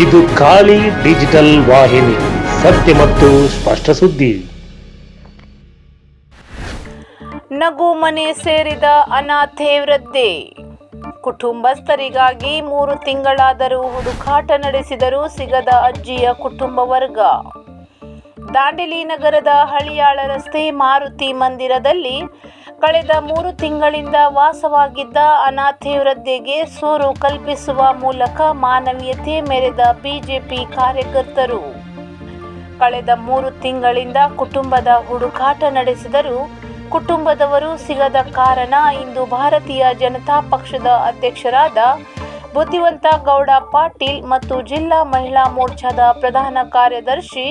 ಇದು ಖಾಲಿ ಡಿಜಿಟಲ್ ವಾಹಿನಿ, ಸತ್ಯ ಮತ್ತು ಸ್ಪಷ್ಟ ಸುದ್ದಿ. ನಗು ಮನೆ ಸೇರಿದ ಅನಾಥೆ ವೃದ್ಧೆ. ಕುಟುಂಬಸ್ಥರಿಗಾಗಿ ಮೂರು ತಿಂಗಳಾದರೂ ಹುಡುಕಾಟ ನಡೆಸಿದರೂ ಸಿಗದ ಅಜ್ಜಿಯ ಕುಟುಂಬ ವರ್ಗ. ದಾಂಡೇಲಿ ನಗರದ ಹಳಿಯಾಳ ರಸ್ತೆ ಮಾರುತಿ ಮಂದಿರದಲ್ಲಿ ಕಳೆದ ಮೂರು ತಿಂಗಳಿಂದ ವಾಸವಾಗಿದ್ದ ಅನಾಥೆ ವೃದ್ಧೆಗೆ ಸೂರು ಕಲ್ಪಿಸುವ ಮೂಲಕ ಮಾನವೀಯತೆ ಮೆರೆದ ಬಿಜೆಪಿ ಕಾರ್ಯಕರ್ತರು. ಕಳೆದ ಮೂರು ತಿಂಗಳಿಂದ ಕುಟುಂಬದ ಹುಡುಕಾಟ ನಡೆಸಿದರು ಕುಟುಂಬದವರು ಸಿಗದ ಕಾರಣ ಇಂದು ಭಾರತೀಯ ಜನತಾ ಪಕ್ಷದ ಅಧ್ಯಕ್ಷರಾದ ಬುದ್ಧಿವಂತ ಗೌಡ ಪಾಟೀಲ್ ಮತ್ತು ಜಿಲ್ಲಾ ಮಹಿಳಾ ಮೋರ್ಚಾದ ಪ್ರಧಾನ ಕಾರ್ಯದರ್ಶಿ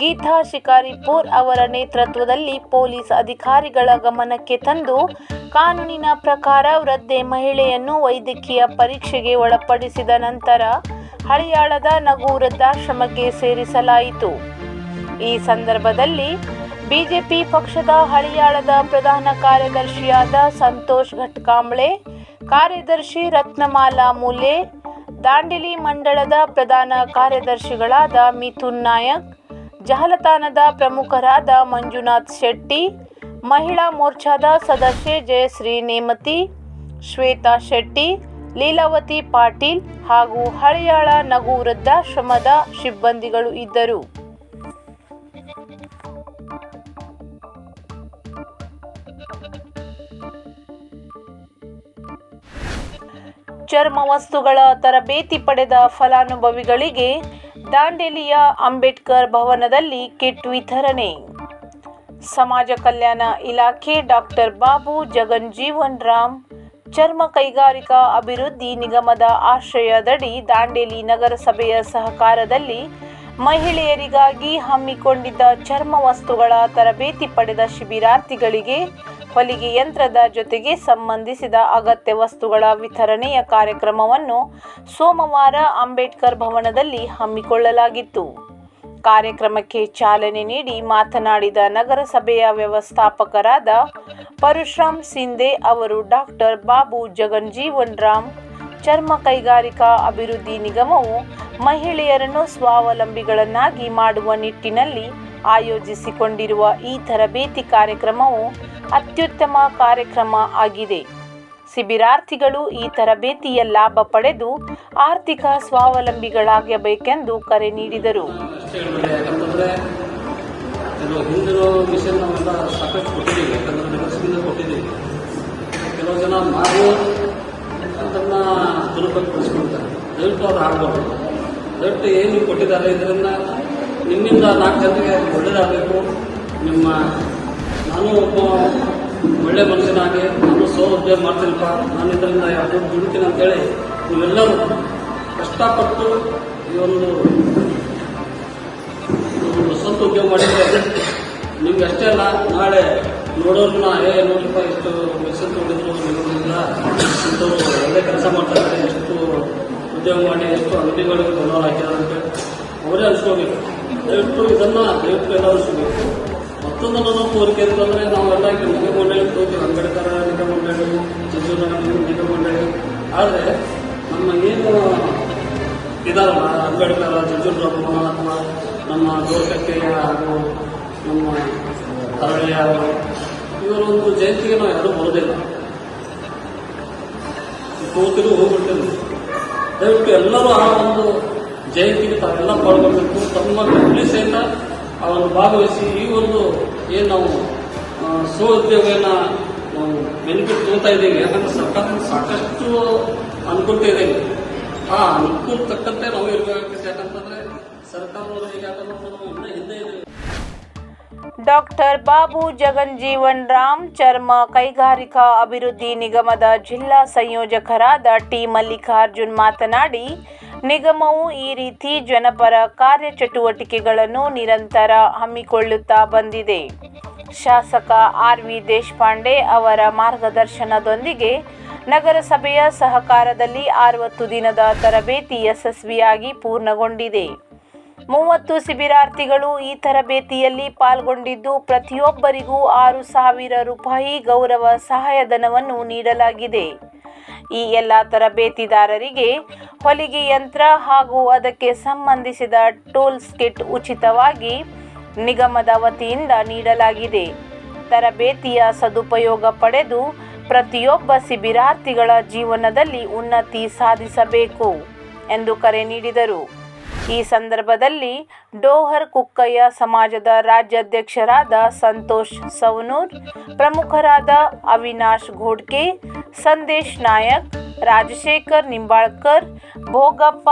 ಗೀತಾ ಶಿಕಾರಿಪುರ್ ಅವರ ನೇತೃತ್ವದಲ್ಲಿ ಪೊಲೀಸ್ ಅಧಿಕಾರಿಗಳ ಗಮನಕ್ಕೆ ತಂದು ಕಾನೂನಿನ ಪ್ರಕಾರ ವೃದ್ಧೆ ಮಹಿಳೆಯನ್ನು ವೈದ್ಯಕೀಯ ಪರೀಕ್ಷೆಗೆ ಒಳಪಡಿಸಿದ ನಂತರ ಹಳಿಯಾಳದ ನಗು ವೃದ್ಧಾಶ್ರಮಕ್ಕೆ ಸೇರಿಸಲಾಯಿತು. ಈ ಸಂದರ್ಭದಲ್ಲಿ ಬಿಜೆಪಿ ಪಕ್ಷದ ಹಳಿಯಾಳದ ಪ್ರಧಾನ ಕಾರ್ಯದರ್ಶಿಯಾದ ಸಂತೋಷ್ ಘಟ್ಕಾಂಬ್ಳೆ, ಕಾರ್ಯದರ್ಶಿ ರತ್ನಮಾಲಾ ಮೂಲೆ, ದಾಂಡೇಲಿ ಮಂಡಳದ ಪ್ರಧಾನ ಕಾರ್ಯದರ್ಶಿಗಳಾದ ಮಿಥುನ್ ನಾಯಕ್ ಜಾಲತಾಣದ ಪ್ರಮುಖರಾದ ಮಂಜುನಾಥ್ ಶೆಟ್ಟಿ, ಮಹಿಳಾ ಮೋರ್ಚಾದ ಸದಸ್ಯೆ ಜಯಶ್ರೀ ನೇಮತಿ ಶ್ವೇತಾ ಶೆಟ್ಟಿ, ಲೀಲಾವತಿ ಪಾಟೀಲ್ ಹಾಗೂ ಹಳಿಯಾಳ ನಗು ವೃದ್ಧಾಶ್ರಮದ ಸಿಬ್ಬಂದಿಗಳು ಇದ್ದರು. ಚರ್ಮ ವಸ್ತುಗಳ ತರಬೇತಿ ಪಡೆದ ಫಲಾನುಭವಿಗಳಿಗೆ ದಾಂಡೇಲಿಯ ಅಂಬೇಡ್ಕರ್ ಭವನದಲ್ಲಿ ಕಿಟ್ ವಿತರಣೆ. ಸಮಾಜ ಕಲ್ಯಾಣ ಇಲಾಖೆ ಡಾಕ್ಟರ್ ಬಾಬು ಜಗನ್ಜೀವನ್ ರಾಮ್, ಚರ್ಮ ಕೈಗಾರಿಕಾ ಅಭಿವೃದ್ಧಿ ನಿಗಮದ ಆಶ್ರಯದಡಿ ದಾಂಡೇಲಿ ನಗರಸಭೆಯ ಸಹಕಾರದಲ್ಲಿ ಮಹಿಳೆಯರಿಗಾಗಿ ಹಮ್ಮಿಕೊಂಡಿದ್ದ ಚರ್ಮ ವಸ್ತುಗಳ ತರಬೇತಿ ಪಡೆದ ಶಿಬಿರಾರ್ಥಿಗಳಿಗೆ ಹೊಲಿಗೆ ಯಂತ್ರದ ಜೊತೆಗೆ ಸಂಬಂಧಿಸಿದ ಅಗತ್ಯ ವಸ್ತುಗಳ ವಿತರಣೆಯ ಕಾರ್ಯಕ್ರಮವನ್ನು ಸೋಮವಾರ ಅಂಬೇಡ್ಕರ್ ಭವನದಲ್ಲಿ ಹಮ್ಮಿಕೊಳ್ಳಲಾಗಿತ್ತು. ಕಾರ್ಯಕ್ರಮಕ್ಕೆ ಚಾಲನೆ ನೀಡಿ ಮಾತನಾಡಿದ ನಗರಸಭೆಯ ವ್ಯವಸ್ಥಾಪಕರಾದ ಪರಶುರಾಮ್ ಸಿಂಧೆ ಅವರು ಡಾಕ್ಟರ್ ಬಾಬು ಜಗನ್ಜೀವನ್ ರಾಮ್, ಚರ್ಮ ಕೈಗಾರಿಕಾ ಅಭಿವೃದ್ಧಿ ನಿಗಮವು ಮಹಿಳೆಯರನ್ನು ಸ್ವಾವಲಂಬಿಗಳನ್ನಾಗಿ ಮಾಡುವ ನಿಟ್ಟಿನಲ್ಲಿ ಆಯೋಜಿಸಿಕೊಂಡಿರುವ ಈ ತರಬೇತಿ ಕಾರ್ಯಕ್ರಮವು ಅತ್ಯುತ್ತಮ ಕಾರ್ಯಕ್ರಮ ಆಗಿದೆ. ಶಿಬಿರಾರ್ಥಿಗಳು ಈ ತರಬೇತಿಯ ಲಾಭ ಪಡೆದು ಆರ್ಥಿಕ ಸ್ವಾವಲಂಬಿಗಳಾಗಬೇಕೆಂದು ಕರೆ ನೀಡಿದರು. ಜನ ಅದನ್ನು ದುರುಪಯೋಗಪಡಿಸ್ಕೊಳ್ತಾರೆ ದಯವಿಟ್ಟು ಅವ್ರು ಹಾಡ್ಬೋದು ದಯವಿಟ್ಟು ಏನು ಕೊಟ್ಟಿದ್ದಾರೆ ಇದರಿಂದ ನಿಮ್ಮಿಂದ ನಾಲ್ಕು ಜನರಿಗೆ ಒಳ್ಳೆಯದಾಗಬೇಕು ನಿಮ್ಮ ನಾನು ಒಬ್ಬ ಒಳ್ಳೆ ಮನುಷ್ಯನಾಗಿ, ನಾನು ಸ್ವ ಉದ್ಯೋಗ ಮಾಡ್ತೀನಪ್ಪ. ನಾನು ಇದರಿಂದ ಯಾವುದೋ ದುಡಿತೀನಿ ಅಂತೇಳಿ ನೀವೆಲ್ಲರೂ ಕಷ್ಟಪಟ್ಟು ಈ ಒಂದು ಸ್ವಂತ ಉದ್ಯೋಗ ಮಾಡಿದ್ರೆ ನಿಮ್ಗೆ ಅಷ್ಟೇ ಅಲ್ಲ, ನಾಳೆ ನೋಡೋರ್ನ ಏ ನೋಡಪ್ಪ ಎಷ್ಟು ಮೆಸೇಜ್ ನೋಡಿದ್ರು ನಿಮ್ಮಿಂದ ಇಂಥವ್ರು ಒಳ್ಳೆ ಕೆಲಸ ಮಾಡ್ತಾರೆ ಎಷ್ಟು ಉದ್ಯೋಗ ಮಾಡಿ ಎಷ್ಟು ಅಂಗಡಿಗಳಿಗೆ ಬಂದವರು ಹಾಕಿದ್ದಾರೆ ಅಂತೇಳಿ ಅವರೇ ಅನ್ಸ್ಕೋಬೇಕು. ದಯವಿಟ್ಟು ಇದನ್ನ ದಯವಿಟ್ಟು ಎಲ್ಲರೂ ಸಿಗಬೇಕು ಮತ್ತೊಂದು ನನ್ನ ಕೋರಿಕೆ ಅಂತಂದ್ರೆ ನಾವೆಲ್ಲ ಈಗ ನಿಗಮ ಮಂಡಳಿ ಹೋಗ್ತೀವಿ ಅಂಬೇಡ್ಕರ್, ನಿಗಮ ಮಂಡಳಿ ಚಿತ್ರದುರ್ಗ ನಿಗಮ ಮಂಡಳಿ. ಆದರೆ ನಮ್ಮ ಏನು ಇದಾರಲ್ಲ, ಅಂಬೇಡ್ಕರ್ ಜಜ್ಜುರ್ರಮ್ಮ ಅಥವಾ ನಮ್ಮ ಗೋರ್ಕಟ್ಟೆಯ ಹಾಗೂ ನಮ್ಮ ತರಳೆಯ ಇವರ ಒಂದು ಜಯಂತಿಗೆ ನಾವು ಯಾರೂ ಬರೋದಿಲ್ಲ. ಕೂತಿರು ಹೋಗ್ಬಿಟ್ಟಿಲ್ಲ ದಯವಿಟ್ಟು ಎಲ್ಲರೂ ಆ ಒಂದು ಜಯಂತಿಗೆ ತಾವೆಲ್ಲ ಪಾಲ್ಗೊಳ್ಬೇಕು. ತಮ್ಮ ಪೊಲೀಸೆಯಿಂದ ಸಹಿತ ಆ ಭಾಗವಹಿಸಿ ಈ ಒಂದು ಏನು ನಾವು ಸ್ವ ನಾವು ಬೆನಿಫಿಟ್ ತಗೋತಾ ಇದ್ದೀವಿ. ಯಾಕಂದ್ರೆ ಸರ್ಕಾರ ಸಾಕಷ್ಟು ಅನುಕೂಲ ಇದೆ. ಆ ಅನುಕೂಲ ತಕ್ಕಂತೆ ನಾವು ಇರಬೇಕಾಗ್ತದೆ ಯಾಕಂತಂದ್ರೆ ಸರ್ಕಾರದವರು ಈಗ ಯಾಕಂದ್ರೆ ನಾವು ಇನ್ನೂ ಹಿಂದೆ ಇದ್ದೀವಿ ಡಾಕ್ಟರ್ ಬಾಬು ಜಗನ್ಜೀವನ್ ರಾಮ್ ಚರ್ಮ ಕೈಗಾರಿಕಾ ಅಭಿವೃದ್ಧಿ ನಿಗಮದ ಜಿಲ್ಲಾ ಸಂಯೋಜಕರಾದ ಟಿ ಮಲ್ಲಿಕಾರ್ಜುನ್ ಮಾತನಾಡಿ, ನಿಗಮವು ಈ ರೀತಿ ಜನಪರ ಕಾರ್ಯಚಟುವಟಿಕೆಗಳನ್ನು ನಿರಂತರ ಹಮ್ಮಿಕೊಳ್ಳುತ್ತಾ ಬಂದಿದೆ. ಶಾಸಕ ಆರ್ ವಿ ದೇಶಪಾಂಡೆ ಅವರ ಮಾರ್ಗದರ್ಶನದೊಂದಿಗೆ ನಗರಸಭೆಯ ಸಹಕಾರದಲ್ಲಿ ಅರವತ್ತು ದಿನದ ತರಬೇತಿ ಯಶಸ್ವಿಯಾಗಿ ಪೂರ್ಣಗೊಂಡಿದೆ. ಮೂವತ್ತು ಶಿಬಿರಾರ್ಥಿಗಳು ಈ ತರಬೇತಿಯಲ್ಲಿ ಪಾಲ್ಗೊಂಡಿದ್ದು, ಪ್ರತಿಯೊಬ್ಬರಿಗೂ ಆರು ಸಾವಿರ ರೂಪಾಯಿ ಗೌರವ ಸಹಾಯಧನವನ್ನು ನೀಡಲಾಗಿದೆ. ಈ ಎಲ್ಲ ತರಬೇತಿದಾರರಿಗೆ ಹೊಲಿಗೆ ಯಂತ್ರ ಹಾಗೂ ಅದಕ್ಕೆ ಸಂಬಂಧಿಸಿದ ಟೂಲ್ಸ್ ಕಿಟ್ ಉಚಿತವಾಗಿ ನಿಗಮದ ವತಿಯಿಂದ ನೀಡಲಾಗಿದೆ. ತರಬೇತಿಯ ಸದುಪಯೋಗ ಪಡೆದು ಪ್ರತಿಯೊಬ್ಬ ಶಿಬಿರಾರ್ಥಿಗಳ ಜೀವನದಲ್ಲಿ ಉನ್ನತಿ ಸಾಧಿಸಬೇಕು ಎಂದು ಕರೆ ನೀಡಿದರು. ಈ ಸಂದರ್ಭದಲ್ಲಿ ಡೋಹರ್ ಕುಕ್ಕಯ್ಯ ಸಮಾಜದ ರಾಜ್ಯಾಧ್ಯಕ್ಷರಾದ ಸಂತೋಷ್ ಸವನೂರ್, ಪ್ರಮುಖರಾದ ಅವಿನಾಶ್ ಘೋಡ್ಕೆ ಸಂದೇಶ್ ನಾಯಕ್, ರಾಜಶೇಖರ್ ನಿಂಬಾಳ್ಕರ್, ಭೋಗಪ್ಪ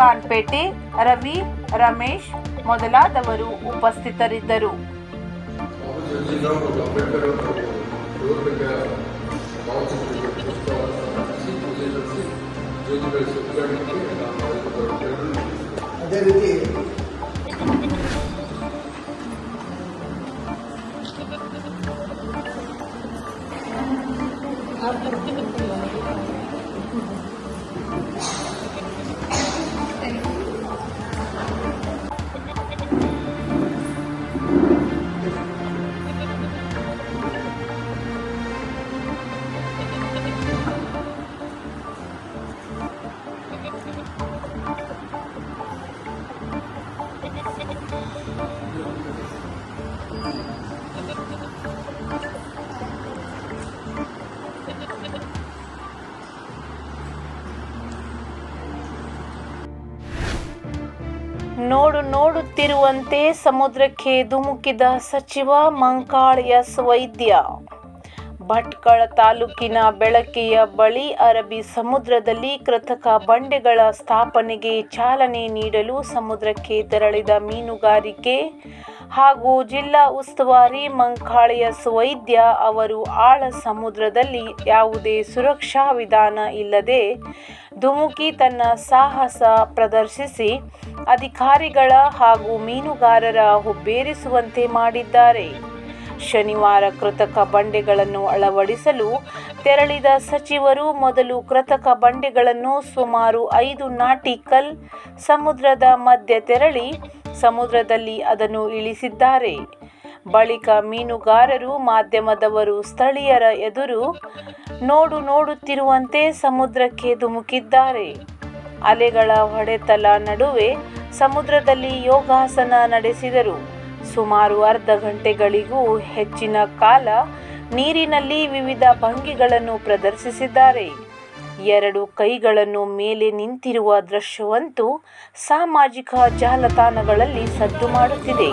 ಕಾನ್ಪೇಟೆ, ರವಿ ರಮೇಶ್ ಮೊದಲಾದವರು ಉಪಸ್ಥಿತರಿದ್ದರು. Fidelity. ನೋಡುತ್ತಿರುವಂತೆ ಸಮುದ್ರಕ್ಕೆ ಧುಮುಕಿದ ಸಚಿವ ಮಂಕಾಳ್ ಎಸ್ ವೈದ್ಯ ಭಟ್ಕಳ ತಾಲೂಕಿನ ಬೆಳಕೆಯ ಬಳಿ ಅರಬಿ ಸಮುದ್ರದಲ್ಲಿ ಕೃತಕ ಬಂಡೆಗಳ ಸ್ಥಾಪನೆಗೆ ಚಾಲನೆ ನೀಡಲು ಸಮುದ್ರಕ್ಕೆ ತೆರಳಿದ ಮೀನುಗಾರಿಕೆ ಹಾಗೂ ಜಿಲ್ಲಾ ಉಸ್ತುವಾರಿ ಮಂಕಾಳಿಯಸ್ ವೈದ್ಯ ಅವರು ಆಳ ಸಮುದ್ರದಲ್ಲಿ ಯಾವುದೇ ಸುರಕ್ಷಾ ವಿಧಾನ ಇಲ್ಲದೆ ಧುಮುಕಿ ತನ್ನ ಸಾಹಸ ಪ್ರದರ್ಶಿಸಿ ಅಧಿಕಾರಿಗಳ ಹಾಗೂ ಮೀನುಗಾರರ ಹುಬ್ಬೇರಿಸುವಂತೆ ಮಾಡಿದ್ದಾರೆ. ಶನಿವಾರ ಕೃತಕ ಬಂಡೆಗಳನ್ನು ಅಳವಡಿಸಲು ತೆರಳಿದ ಸಚಿವರು ಮೊದಲು ಕೃತಕ ಬಂಡೆಗಳನ್ನು ಸುಮಾರು ಐದು ನಾಟಿಕಲ್ ಸಮುದ್ರದ ಮಧ್ಯೆ ತೆರಳಿ ಸಮುದ್ರದಲ್ಲಿ ಅದನ್ನು ಇಳಿಸಿದ್ದಾರೆ. ಬಳಿಕ ಮೀನುಗಾರರು, ಮಾಧ್ಯಮದವರು, ಸ್ಥಳೀಯರ ಎದುರು ನೋಡು ನೋಡುತ್ತಿರುವಂತೆ ಸಮುದ್ರಕ್ಕೆ ಧುಮುಕಿದ್ದಾರೆ. ಅಲೆಗಳ ಹೊಡೆತಲ ನಡುವೆ ಸಮುದ್ರದಲ್ಲಿ ಯೋಗಾಸನ ನಡೆಸಿದರು. ಸುಮಾರು ಅರ್ಧ ಗಂಟೆಗಳಿಗೂ ಹೆಚ್ಚಿನ ಕಾಲ ನೀರಿನಲ್ಲಿ ವಿವಿಧ ಭಂಗಿಗಳನ್ನು ಪ್ರದರ್ಶಿಸಿದ್ದಾರೆ. ಎರಡು ಕೈಗಳನ್ನು ಮೇಲೆ ನಿಂತಿರುವ ದೃಶ್ಯವಂತೂ ಸಾಮಾಜಿಕ ಜಾಲತಾಣಗಳಲ್ಲಿ ಸದ್ದು ಮಾಡುತ್ತಿದೆ.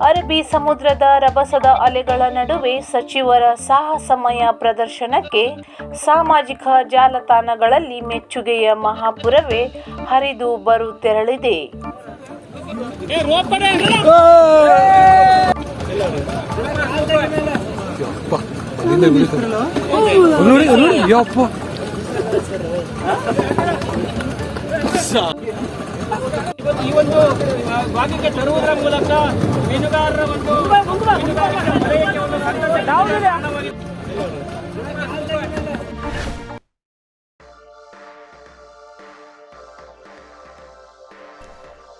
ಅರಬ್ಬಿ ಸಮುದ್ರದ ರಭಸದ ಅಲೆಗಳ ನಡುವೆ ಸಚಿವರ ಸಾಹಸಮಯ ಪ್ರದರ್ಶನಕ್ಕೆ ಸಾಮಾಜಿಕ ಜಾಲತಾಣಗಳಲ್ಲಿ ಮೆಚ್ಚುಗೆಯ ಮಹಾಪುರವೇ ಹರಿದು ಬರುತ್ತೆರಳಿದೆ ನೋಡಿ ನೋಡಿ ಯಪ್ಪ. ಈ ಒಂದು ಭಾಗಕ್ಕೆ ತರುವುದರ ಮೂಲಕ ಮೀನುಗಾರರ ಒಂದು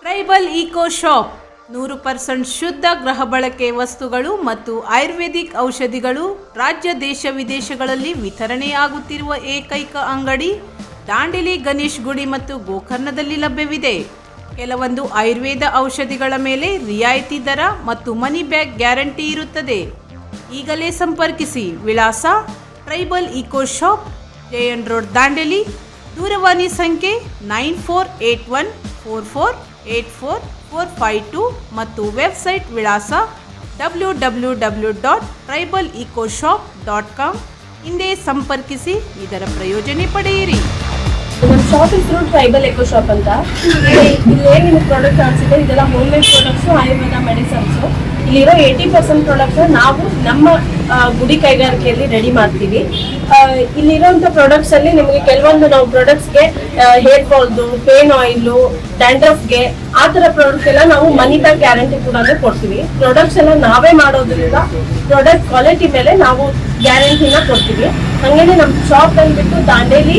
ಟ್ರೈಬಲ್ ಈಕೋ ಶಾಪ್. ನೂರು ಪರ್ಸೆಂಟ್ ಶುದ್ಧ ಗೃಹ ಬಳಕೆ ವಸ್ತುಗಳು ಮತ್ತು ಆಯುರ್ವೇದಿಕ್ ಔಷಧಿಗಳು ರಾಜ್ಯ ದೇಶ ವಿದೇಶಗಳಲ್ಲಿ ವಿತರಣೆಯಾಗುತ್ತಿರುವ ಏಕೈಕ ಅಂಗಡಿ ದಾಂಡೇಲಿ ಗಣೇಶ್ ಗುಡಿ ಮತ್ತು ಗೋಕರ್ಣದಲ್ಲಿ ಲಭ್ಯವಿದೆ. ಕೆಲವೊಂದು ಆಯುರ್ವೇದ ಔಷಧಿಗಳ ಮೇಲೆ ರಿಯಾಯಿತಿ ದರ ಮತ್ತು ಮನಿ ಬ್ಯಾಗ್ ಗ್ಯಾರಂಟಿ ಇರುತ್ತದೆ. ಈಗಲೇ ಸಂಪರ್ಕಿಸಿ ವಿಳಾಸ tribal eco shop Jayan road, Dandeli. ದೂರವಾಣಿ ಸಂಖ್ಯೆ nine four eight one four four eight four four five two ಮತ್ತು ವೆಬ್ಸೈಟ್ ವಿಳಾಸ W W W dot tribal eco shop dot com. ಹಿಂದೆ ಸಂಪರ್ಕಿಸಿ, ಇದರ ಪ್ರಯೋಜನೆ ಪಡೆಯಿರಿ. ನಮ್ಮ ಶಾಪ್ ಹೆಸರು ಟ್ರೈಬಲ್ ಎಕೋ ಶಾಪ್ ಅಂತ. ಇಲ್ಲಿ ನಿಮ್ಗೆ ಪ್ರಾಡಕ್ಟ್ ಕಾಣಿಸಿದೆ ಇದೆಲ್ಲ home made products Ayurveda medicines ಇಲ್ಲಿರೋ ಏಯ್ಟಿ ಪರ್ಸೆಂಟ್ ಪ್ರಾಡಕ್ಟ್ಸ್ ನಾವು ನಮ್ಮ ಗುಡಿ ಕೈಗಾರಿಕೆಯಲ್ಲಿ ರೆಡಿ ಮಾಡ್ತೀವಿ. ಇಲ್ಲಿರೋಂಥ ಪ್ರಾಡಕ್ಟ್ಸ್ ಅಲ್ಲಿ ನಿಮಗೆ ಕೆಲವೊಂದು ನಾವು ಪ್ರಾಡಕ್ಟ್ಸ್ಗೆ ಹೇರ್ ಫಾಲ್ದು ಪೇನ್ ಆಯಿಲು ಡ್ಯಾಂಡ್ರಫ್ಗೆ ಆ ಥರ ಪ್ರಾಡಕ್ಟ್ ಎಲ್ಲ ನಾವು ಮನಿ ಬ್ಯಾಕ್ ಗ್ಯಾರಂಟಿ ಕೂಡ ಕೊಡ್ತೀವಿ. ಪ್ರಾಡಕ್ಟ್ಸ್ ಎಲ್ಲ ನಾವೇ ಮಾಡೋದ್ರಿಂದ ಪ್ರಾಡಕ್ಟ್ ಕ್ವಾಲಿಟಿ ಮೇಲೆ ನಾವು ಗ್ಯಾರಂಟಿನ ಕೊಡ್ತೀವಿ. ಹಾಗೇನೆ ನಮ್ಮ ಶಾಪ್ ಬಂದ್ಬಿಟ್ಟು ದಾಂಡೇಲಿ